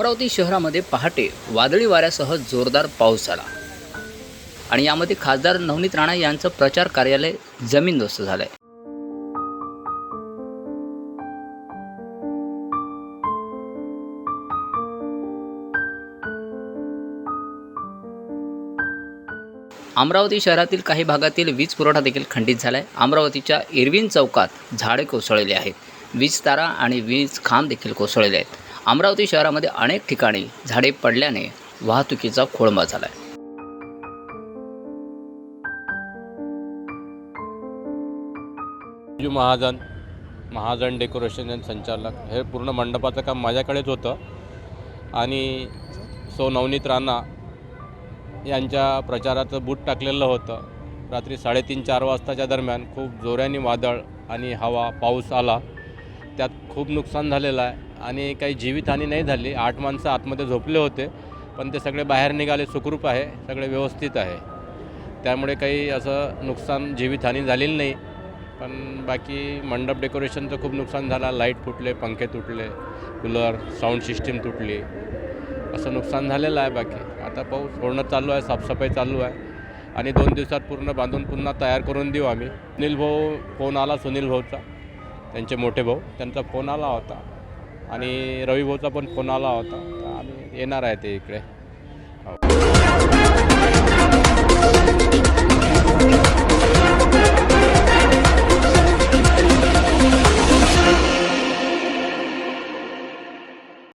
अमरावती शहरामध्ये पहाटे वादळी वाऱ्यासह जोरदार पाऊस झाला. आणि यामध्ये खासदार नवनीत राणा यांचं प्रचार कार्यालय जमीनदोस्त झालंय. अमरावती शहरातील काही भागातील वीज पुरवठा देखील खंडित झाला आहे अमरावतीच्या इरविन चौकात झाडे कोसळलेली आहेत. वीज तारा आणि वीज खांब देखील कोसळलेले आहेत. अमरावती शहरामध्ये अनेक ठिकाणी झाडे पडल्याने वाहतुकीचा खोळंबा झाला आहे महाजन महाजन डेकोरेशन अँड संचालक हे पूर्ण मंडपाचं काम माझ्याकडेच होतं. आणि सो नवनीत राणा यांच्या प्रचाराचं बूट टाकलेलं होतं. रात्री साडेतीन चार वाजताच्या दरम्यान खूप जोऱ्याने वादळ आणि हवा पाऊस आला. त्यात खूप नुकसान झालेलं आहे. आणि काही जीवितहानी नाही झाली. आठ माणसं आतमध्ये झोपले होते पण ते सगळे बाहेर निघाले. सुखरूप आहे. सगळे व्यवस्थित आहे. त्यामुळे काही असं नुकसान जीवितहानी झालेली नाही. पण बाकी मंडप डेकोरेशनचं खूप नुकसान झालं. लाइट फुटले पंखे तुटले कूलर साऊंड सिस्टीम तुटली. असं नुकसान झालेलं आहे बाकी. आता पाऊस सोडणं चालू आहे साफसफाई चालू आहे. आणि दोन दिवसात पूर्ण बांधून पुन्हा तयार करून देऊ आम्ही. सुनील भाऊ फोन आला सुनील भाऊचा. त्यांचे मोठे भाऊ त्यांचा फोन आला होता. आणि रवी भाऊचा पण फोन आला होता. तर आम्ही येणार आहे ते इकडे. हो.